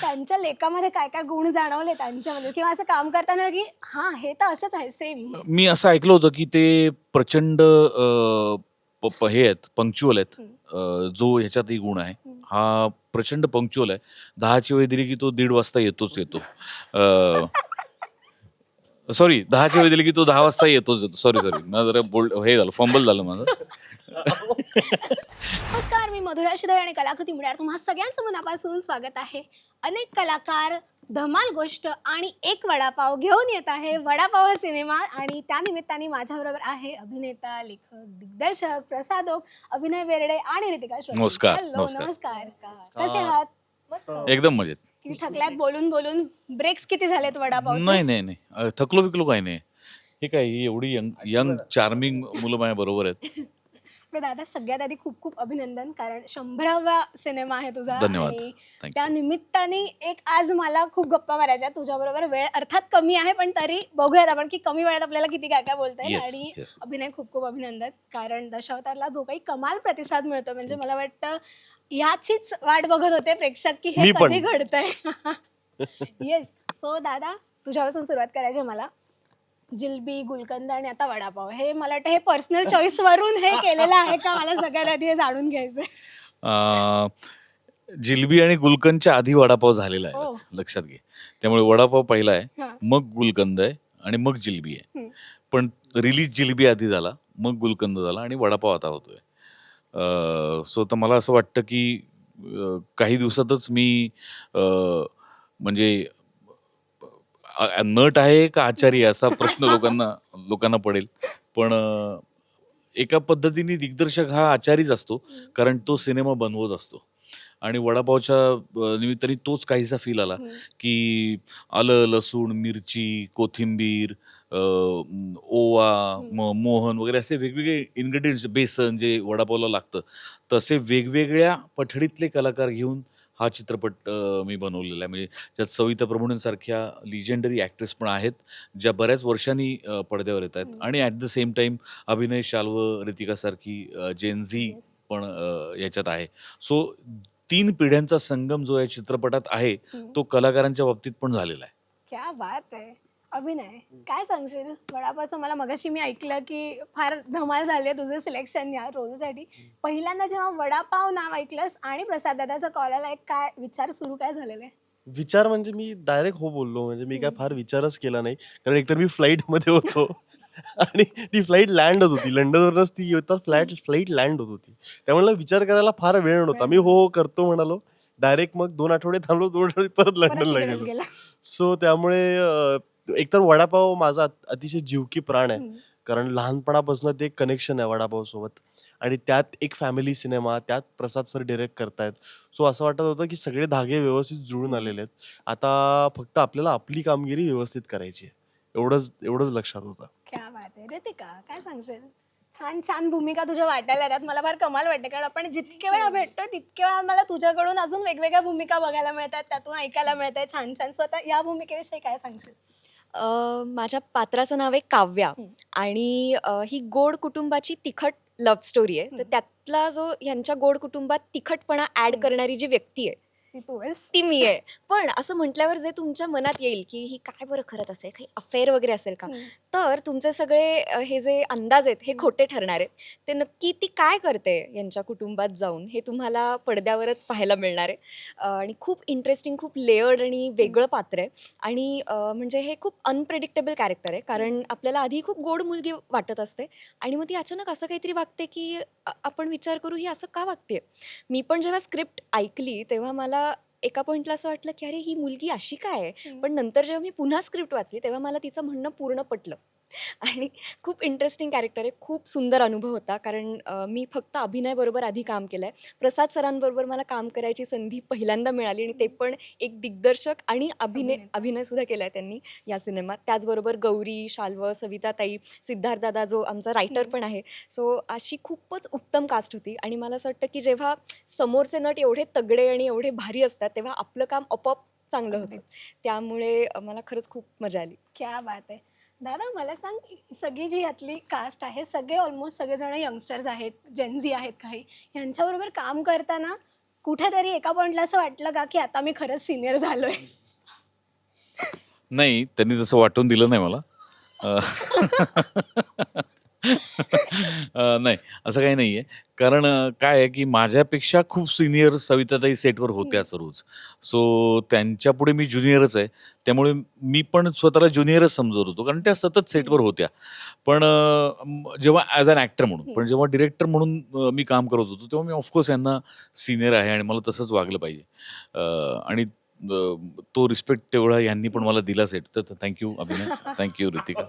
त्यांच्या लेखामध्ये काय काय गुण जाणवले त्यांच्यामध्ये? किंवा असं काम करताना की हा हे तर असंच आहे सेम मी असं ऐकलं होतं की ते प्रचंड अ, प- प- हे आहेत पंक्च्युअल आहेत. अ, जो ह्याच्यातही गुण आहे हा प्रचंड पंक्च्युअल आहे. दहाची वेळ दिली की तो दीड वाजता येतोच येतो. सॉरी दहाची वेळ दिली की तो दहा वाजता येतोच येतो. सॉरी सॉरी माझं जरा बोल हे झालं फंबल झालं माझं. नमस्कार मी मधुरा शिदळे आणि कलाकृती मिळणार तुम्हा सगळ्यांचं मनापासून स्वागत आहे. अनेक कलाकार धमाल गोष्ट आणि एक वडापाव घेऊन येत आहे वडापाव हा सिनेमा आणि त्या निमित्ताने माझ्याबरोबर आहे अभिनेता लेखक दिग्दर्शक प्रसादोक अभिनय बेर्डे आणि रितिका शोभे. नमस्कार, Hello, नमस्कार. नमस्कार. कसे आहात? मस्त. एकदम मजेत. किती थकल्यात? बोलून बोलून. ब्रेक्स किती झालेत वडापाव नाही नाही नाही. अ, थकलो बिकलो काही नाही. हे काय ही एवढी यंग यंग चार्मिंग मुलं माझ्या बरोबर आहेत. दादा सगळ्यात आधी खूप खूप अभिनंदन कारण शंभरावा सिनेमा आहे तुझा धन्यवाद. आणि Thank you. त्या निमित्ताने एक आज मला खूप गप्पा मारायच्या तुझ्या बरोबर वेळ अर्थात कमी आहे पण तरी बघूयात आपण की कमी वेळात आपल्याला किती काय काय बोलता येईल Yes, आणि yes. अभिनय खूप खूप अभिनंदन कारण दशावतारला जो काही कमाल प्रतिसाद मिळतो म्हणजे मला वाटतं याचीच वाट बघत होते प्रेक्षक की हे मी पण. कधी घडतंय येस सो दादा तुझ्यापासून सुरुवात करायची आहे मला जिलबी गुलकंद आणि आता वडापाव. हे मला वाटतं हे पर्सनल चॉईस वरून हे केलेलं आहे का? मला सगळ्यात आधी हे जाणून घ्यायचंय. अं, जिलबी आणि गुलकंदच्या आधी वडापाव झालेला हो. आहे लक्षात घे. त्यामुळे वडापाव पहिला आहे हा. मग गुलकंद आहे आणि मग जिलबी आहे. हम्म. पण रिलीज जिलबी आधी झाला मग गुलकंद झाला आणि वडापाव आता होतोय. सो तर मला असं वाटतं की अं, काही दिवसातच मी अं, म्हणजे अ- नट आहे का आचारी आहे असा प्रश्न लोकांना लोकांना पडेल. पण अ, एका पद्धतीने दिग्दर्शक हा आचारीच असतो कारण तो सिनेमा बनवत असतो. आणि वडापावच्या अ, निमित्ताने तोच काहीसा फील आला की आलं लसूण मिरची कोथिंबीर अ, म, ओवा म- मोहन वगैरे असे वेगवेगळे इन्ग्रेडियंट्स बेसन जे वडापावला लागतं तसे वेगवेगळ्या पठडीतले कलाकार घेऊन हा चित्रपट मी बनवलेला आहे. म्हणजे त्यात सविता प्रभूंसारख्या लिजेंडरी ॲक्ट्रेस पण आहेत ज्या बऱ्याच वर्षांनी पडद्यावर येत आहेत. आणि ॲट द सेम टाइम अभिनय शाल्व रितिकासारखी जेनझी पण याच्यात आहे. सो तीन पिढ्यांचा संगम जो या चित्रपटात आहे तो कलाकारांच्या बाबतीत पण झालेला आहे. क्या बात आहे. अभिनय. काय सांगशील? वडापावचं मला मगाशी मी ऐकलं की फार धमाल झाली आहे तुझं सिलेक्शन या रोजसाठी. पहिल्यांदा जेव्हा वडापाव नाव ऐकलंस आणि प्रसाद दादाचा कॉल आला एक काय विचार सुरू काय झालेले? विचार म्हणजे मी डायरेक्ट हो बोललो. म्हणजे मी काय फार विचारच केला नाही. कारण एकतर मी फ्लाईटमध्ये होतो. आणि ती फ्लाईट लँड होत. होती लंडनवरूनच ती येतात फ्लाईट फ्लाईट लँड होत होती. त्यामुळे विचार करायला फार वेळ नव्हता. मी हो हो करतो म्हणालो. डायरेक्ट मग दोन आठवडे थांबलो दोन आठवडे परत लंडनला गेलो. सो त्यामुळे एकतर वडापाव माझा अत- अतिशय जीवकी प्राण आहे. कारण लहानपणापासून ते कनेक्शन आहे वडापाव सोबत आणि त्यात एक फॅमिली सिनेमा त्यात प्रसाद सर डिरेक्ट करतायत. सो असं वाटत होतं की सगळे धागे व्यवस्थित जुळून आलेले आहेत. आता फक्त आपल्याला आपली कामगिरी व्यवस्थित करायची आहे. एवढंच एवढंच लक्षात होतं. क्या बात आहे रितिका काय सांगशील? छान छान भूमिका तुझ्या वाटायला येतात मला फार कमाल वाटते कारण आपण जितके वेळा भेटतो तितके वेळा मला तुझ्याकडून अजून वेगवेगळ्या भूमिका बघायला मिळतात. त्यातून ऐकायला मिळत आहे छान छान. स्वतः या भूमिकेविषयी काय सांगशील? अ, माझ्या पात्राचं नाव आहे काव्या. आणि अ, ही गोड कुटुंबाची तिखट लव्ह स्टोरी आहे. तर त्यातला जो ह्यांच्या गोड कुटुंबात तिखटपणा ऍड करणारी जी व्यक्ती आहे ती तू आहेस. ती मी आहे. पण असं म्हटल्यावर जे तुमच्या मनात येईल की ही काय बरं खरत असेल काही अफेअर वगैरे असेल का? तर तुमचे सगळे अ, हे जे अंदाज आहेत हे खोटे ठरणार आहेत. ते नक्की ती काय करते यांच्या कुटुंबात जाऊन हे तुम्हाला पडद्यावरच पाहायला मिळणार आहे. अ, आणि खूप इंटरेस्टिंग खूप लेअर्ड आणि वेगळं पात्र आहे. आणि अ, म्हणजे हे खूप अनप्रेडिक्टेबल कॅरेक्टर आहे. कारण आपल्याला आधी खूप गोड मुलगी वाटत असते. आणि मग ती अचानक असं काहीतरी वागते की अ- आपण विचार करू ही असं का वागते मी पण जेव्हा स्क्रिप्ट ऐकली तेव्हा मला एका पॉईंटला असं वाटलं की अरे ही मुलगी अशी काय आहे? पण नंतर जेव्हा मी पुन्हा स्क्रिप्ट वाचली तेव्हा मला तिचं म्हणणं पूर्ण पटलं. आणि खूप इंटरेस्टिंग कॅरेक्टर आहे. खूप सुंदर अनुभव होता. कारण अ, मी फक्त अभिनयबरोबर आधी काम केलं आहे प्रसाद सरांबरोबर मला काम करायची संधी पहिल्यांदा मिळाली आणि ते पण एक दिग्दर्शक आणि अभिनय अभिनयसुद्धा केला आहे त्यांनी या सिनेमात. त्याचबरोबर गौरी शाल्व सविताताई सिद्धार्थ दादा जो आमचा रायटर पण आहे. सो अशी खूपच उत्तम कास्ट होती. आणि मला असं वाटतं की जेव्हा समोरचे नट एवढे तगडे आणि एवढे भारी असतात तेव्हा आपलं काम आपोआप चांगलं होतं. त्यामुळे मला खरंच खूप मजा आली. क्या बात आहे. दादा मला सांग सगळी जी यातली कास्ट आहे सगळे ऑलमोस्ट सगळेजण यंगस्टर्स आहेत जेन्झी आहेत काही. यांच्याबरोबर काम करताना कुठेतरी एका पॉइंटला असं वाटलं का की आता मी खरंच सिनियर झालोय? नाही त्यांनी तसं वाटून दिलं नाही मला. अं, अं, नाही असं काही नाही आहे कारण अं, काय आहे की माझ्यापेक्षा खूप सिनियर सविताताई सेटवर होत्याच रोज. सो त्यांच्या पुढे मी ज्युनियरच आहे. त्यामुळे मी पण स्वतःला ज्युनियरच समजत होतो. कारण त्या सतत सेटवर होत्या. पण अं, म- जेव्हा ॲज अन ॲक्टर म्हणून पण जेव्हा डिरेक्टर म्हणून अं, मी काम करत होतो तेव्हा मी ऑफकोर्स यांना सिनियर आहे आणि मला तसंच वागलं पाहिजे. अं, आणि तो रिस्पेक्ट तेवढा यांनी पण मला दिला सेट तर थँक्यू अभिनय. थँक्यू ऋतिका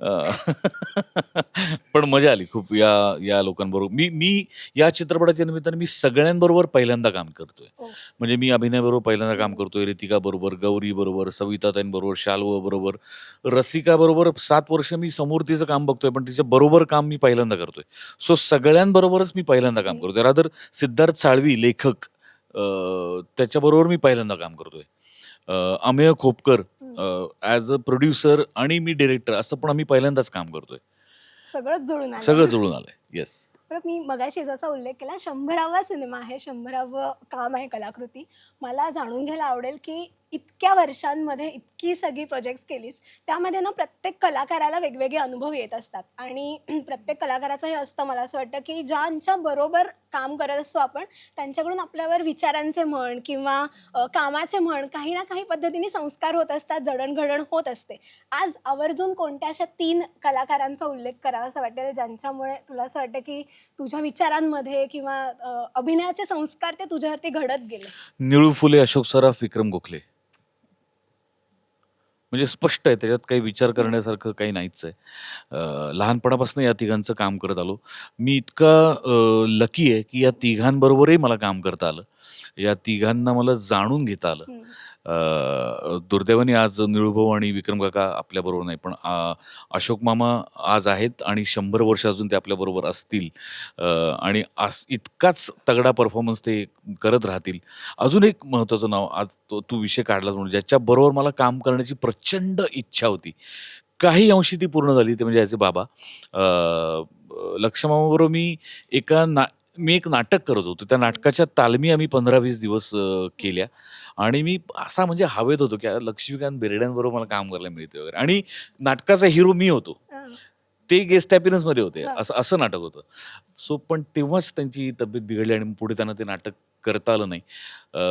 अं, पण मजा आली खूप या या लोकांबरोबर. मी मी या चित्रपटाच्या निमित्ताने मी सगळ्यांबरोबर पहिल्यांदा काम करतोय. ओ. म्हणजे मी अभिनयबरोबर पहिल्यांदा काम करतोय. ऋतिका बरोबर गौरी बरोबर सविताताईंबरोबर शाल्व बरोबर रसिका बरोबर सात वर्ष मी समोर तिचं काम बघतोय पण तिच्या बरोबर काम मी पहिल्यांदा करतोय. सो सगळ्यांबरोबरच मी पहिल्यांदा काम करतोय. रादर सिद्धार्थ साळवी लेखक त्याच्याबरोबर मी पहिल्यांदा काम करतोय. Amey Khopkar as a producer आणि मी डिरेक्टर असं पण आम्ही पहिल्यांदाच काम करतोय. सगळंच जुळून आलं सगळं जुळून आलंय. येस बरं मी मगाशी जसा उल्लेख केला शंभरावा सिनेमा आहे शंभरावं काम आहे कलाकृती. मला जाणून घ्यायला आवडेल की इतक्या वर्षांमध्ये इतकी सगळी प्रोजेक्ट्स केलीस त्यामध्ये ना प्रत्येक कलाकाराला वेगवेगळे अनुभव येत असतात. आणि प्रत्येक कलाकाराचं हे असतं मला असं वाटतं की ज्यांच्या बरोबर काम करत असतो आपण त्यांच्याकडून आपल्यावर विचारांचे म्हण किंवा कामाचे म्हण काही ना काही पद्धतीने संस्कार होत असतात जडणघडण होत असते. आज आवर्जून कोणत्या अशा तीन कलाकारांचा उल्लेख करावा असं वाटतं ज्यांच्यामुळे तुला असं वाटतं की तुझ्या विचारांमध्ये किंवा अभिनयाचे संस्कार ते तुझ्यावरती घडत गेले? निळू फुले अशोक सराफ विक्रम गोखले. म्हणजे स्पष्ट आहे त्याच्यात काही विचार करण्यासारखं काही नाहीच आहे. लहानपणापासून या तिघांचं काम करत आलो. मी इतका लकी आहे की या तिघांबरोबरही मला काम करता आलं. या तिघांना मला जाणून घेता आलं. दुर्दैवाने आज निळूभाऊ आणि विक्रम काका आपल्याबरोबर नाही पण आ, अशोक मामा आज आहेत आणि शंभर वर्ष अजून ते आपल्याबरोबर असतील. आणि आस इतकाच तगडा परफॉर्मन्स ते करत राहतील. अजून एक महत्त्वाचं नाव आज तो तू विषय काढला म्हणून ज्याच्याबरोबर मला काम करण्याची प्रचंड इच्छा होती. काही अंशी ती पूर्ण झाली ते म्हणजे याचे बाबा. अं, लक्ष्माबरोबर मी एका ना मी एक नाटक करत होतो. त्या नाटकाच्या तालमी आम्ही पंधरा वीस दिवस अं, केल्या. आणि मी असा म्हणजे हवेत होतो की लक्ष्मीकांत बेर्ड्यांबरोबर मला काम करायला मिळते वगैरे. आणि नाटकाचा हिरो मी होतो. ते गेस्टमध्ये होते. असं असं नाटक होतं. सो पण तेव्हाच त्यांची तब्येत बिघडली आणि पुढे त्यांना ते नाटक करता आलं नाही.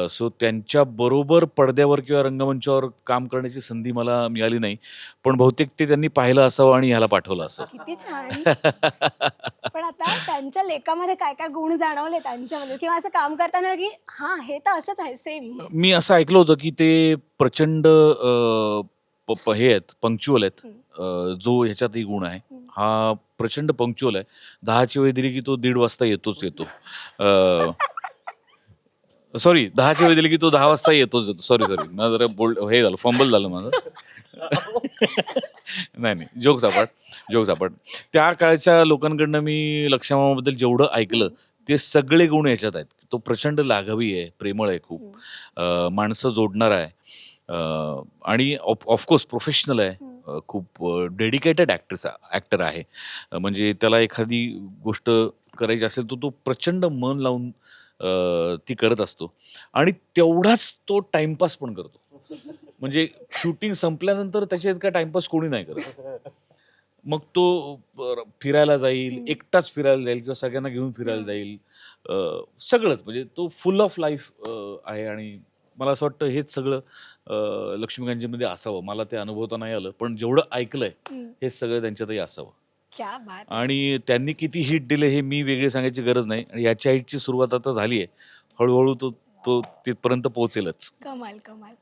सो त्यांच्या बरोबर पडद्यावर किंवा रंगमंचावर काम करण्याची संधी मला मिळाली नाही. पण बहुतेक ते त्यांनी पाहिलं असावं आणि ह्याला पाठवलं असं. किती छान. पण आता त्यांच्या लेखामध्ये काय काय गुण जाणवले त्यांच्यामध्ये? किंवा असं काम करताना की हा हे तर असंच आहे सेम मी असं ऐकलं होतं की ते प्रचंड अं, प- प- हे आहेत पंक्च्युअल आहेत. अं, जो ह्याच्यातही गुण आहे. हा प्रचंड पंक्च्युअल आहे. दहाची वेळ दिली की तो दीड वाजता येतोच येतो. सॉरी दहाची वेळ दिली की तो दहा वाजता येतोच येतो. सॉरी सॉरी माझं जरा बोल्ड हे झालं फंबल झालं माझं. नाही नाही. जोक सापड. जोक सापड. त्या काळच्या लोकांकडनं मी लक्षमाबद्दल जेवढं ऐकलं ते सगळे गुण याच्यात आहेत. तो प्रचंड लाघवी आहे प्रेमळ आहे खूप. अं, माणसं जोडणारा आहे. अं, आणि ऑफकोर्स प्रोफेशनल आहे. अं, खूप डेडिकेटेड ॲक्टर्स ॲक्टर आहे. अं, म्हणजे त्याला एखादी गोष्ट करायची असेल तर तो प्रचंड मन लावून अं, ती करत असतो. आणि तेवढाच तो टाइमपास पण करतो. म्हणजे शूटिंग संपल्यानंतर त्याच्या इतका टाइमपास कोणी नाही करत. मग तो फिरायला जाईल एकटाच फिरायला जाईल किंवा सगळ्यांना घेऊन फिरायला जाईल. सगळंच. म्हणजे तो फुल ऑफ लाईफ आहे आणि मला असं वाटतं हेच सगळं लक्ष्मीकांतजीमध्ये असावं. मला ते अनुभवता नाही आलं पण जेवढं ऐकलंय हेच सगळं त्यांच्यातही असावं. आणि त्यांनी किती हिट दिले हे मी वेगळे सांगायची गरज नाही. आणि याच्या हिटची सुरुवात आता झाली आहे हळूहळू तो तो तिथपर्यंत पोहोचेलच. कमाल कमाल.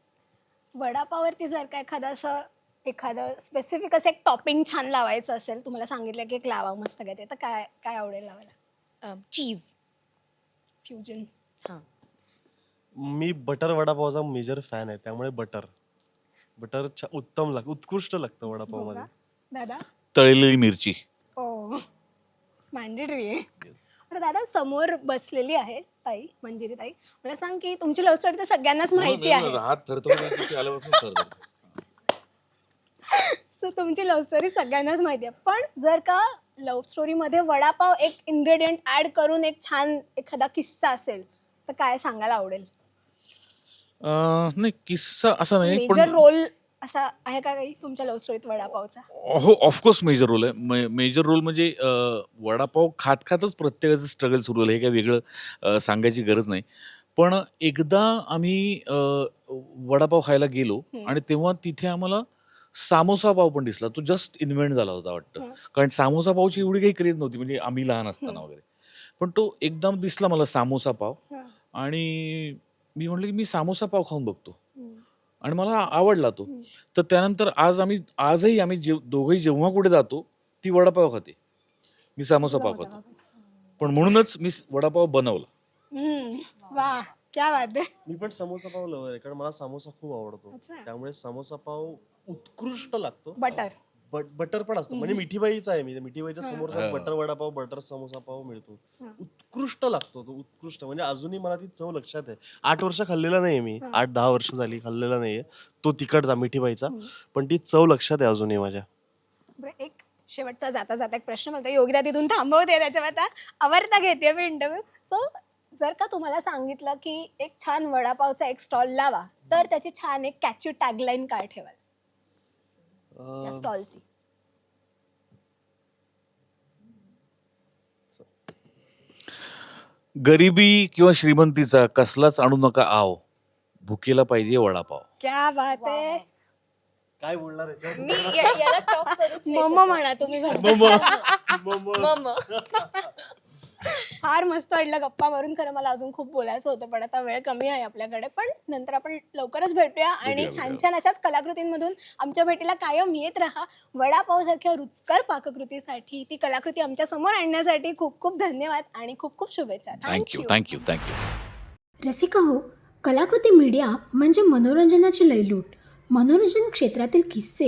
वडापावरती जर का एखादं असं एखादं स्पेसिफिक असं एक टॉपिंग छान लावायचं असेल तुम्हाला सांगितलं की एक लावा मस्त काय ते तर काय काय आवडेल लावायला? चीज फ्युजन मी बटर वडापावचा मेजर फॅन आहे त्यामुळे बटर बटर उत्तम लाग उत्कृष्ट लागतं वडापावमध्ये दादा? तळलेली मिरची. ओ मॅन्डेटरी आहे. तर दादा समोर बसलेली आहे ताई मंजिरी ताई मला सांग की तुमची लव्ह स्टोरी तर सगळ्यांनाच माहिती आहे. हात थरथर सो तुमची लव्ह स्टोरी सगळ्यांनाच माहिती आहे. पण जर का लव्ह स्टोरीमध्ये वडापाव एक इन्ग्रेडियंट ऍड करून एक छान एखादा किस्सा असेल तर काय सांगायला आवडेल? अं, नाही किस्सा असा नाही मेजर रोल असा आहे का काही तुमच्या लव्ह स्टोरीत वडापावचा? हो ऑफकोर्स मेजर रोल आहे. मेजर रोल म्हणजे वडापाव खात खातच प्रत्येकाचं स्ट्रगल सुरू झालं. हे काही वेगळं अं, सांगायची गरज नाही. पण एकदा आम्ही अं, वडापाव खायला गेलो आणि तेव्हा तिथे आम्हाला सामोसा पाव पण दिसला. तो जस्ट इन्व्हेंट झाला होता वाटतं. कारण सामोसा पावची एवढी काही क्रेज नव्हती. म्हणजे आम्ही लहान असताना वगैरे. पण तो एकदम दिसला मला सामोसा पाव. आणि मी म्हटलं की मी सामोसा पाव खाऊन बघतो. आणि मला आवडला तो. तर त्यानंतर आज आम्ही आजही आम्ही जेव दोघंही जेव्हा कुठे जातो ती वडापाव खाते. मी सामोसा पाव खातो. पण म्हणूनच मी वडापाव बनवला. हम्म, वा क्या बात आहे. मी पण समोसा पाव लवर आहे कारण मला समोसा खूप आवडतो. त्यामुळे समोसा पाव उत्कृष्ट लागतो. बटर. बट बटर पण असतं. म्हणजे मिठीबाईचा आहे मी. मिठीबाईच्या समोर बटर वडापाव बटर समोसा पाव मिळतो. उत्कृष्ट लागतो तो उत्कृष्ट. म्हणजे अजूनही मला ती चव लक्षात आहे. आठ वर्ष खाल्लेला नाहीये मी. आठ दहा वर्ष झाली खाल्लेला नाहीये. तो तिकडचा मिठीबाईचा. पण ती चव लक्षात आहे अजूनही माझ्या. बरं, एक शेवटचा जाता जाता एक प्रश्न म्हणतो. योगिता तिथून थांबवते त्याच्यावर आता आवडता घेते मी इंटरव्ह्यू सो जर का तुम्हाला सांगितलं की एक छान वडापावचा एक स्टॉल लावा तर त्याची छान एक कॅची टॅगलाईन काय ठेवाल? त्या स्टॉलची. गरिबी किंवा श्रीमंतीचा कसलाच आणू नका आव. भुकेला पाहिजे वडापाव. क्या बात आहे. काय बोलणार याच्यावर? मी या- याला टॉप करूच नाही मम म्हणा तुम्ही घरी. शकत. मम फार मस्त वाटलं गप्पा मारून. खरं मला अजून खूप बोलायचं होतं पण आता वेळ कमी आहे आपल्याकडे. पण नंतर आपण लवकरच भेटूया आणि छान छान अशाच कलाकृतींमधून आमच्या भेटीला कायम येत राहा. वडापाव सारख्या रुचकर पाककृतीसाठी ती कलाकृती आमच्यासमोर आणण्यासाठी खूप खूप धन्यवाद आणि खूप खूप शुभेच्छा. थँक्यू थँक्यू थँक्यू रसिका हो कलाकृती मीडिया म्हणजे मनोरंजनाची लयलूट. मनोरंजन क्षेत्रातील किस्से